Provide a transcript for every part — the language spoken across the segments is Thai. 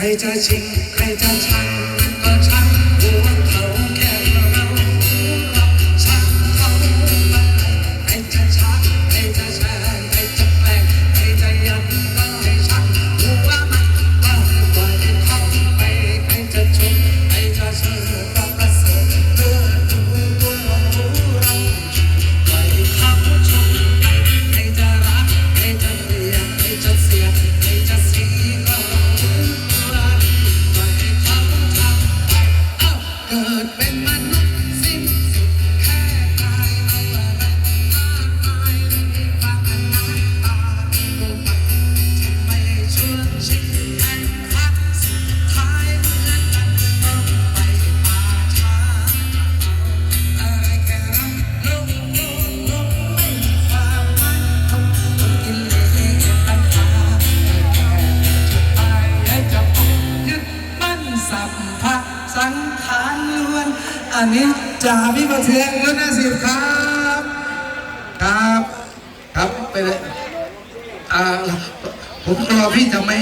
还在听，还在唱。ันนี้จ่าพี่ประเทียงและนาสิบครับ ครับ ครับไปเลยอ่าผมรอพี่จะไม่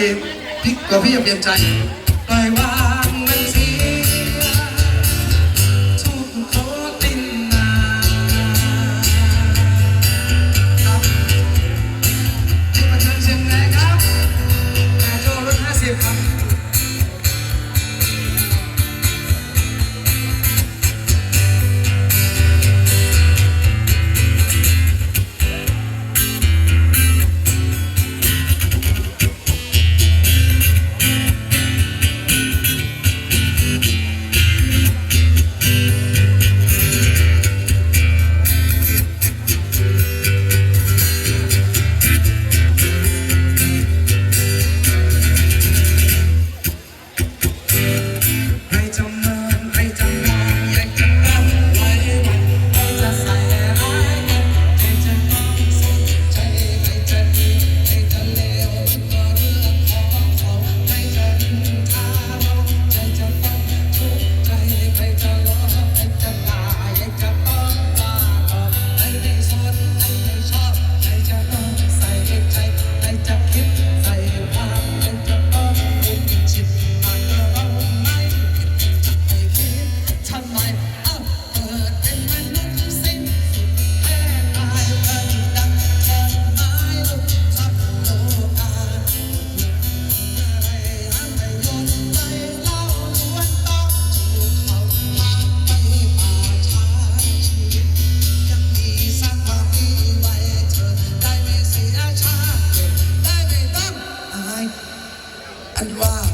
พี่กลัพี่จะเปลี่ยนใจเลยว่า and why.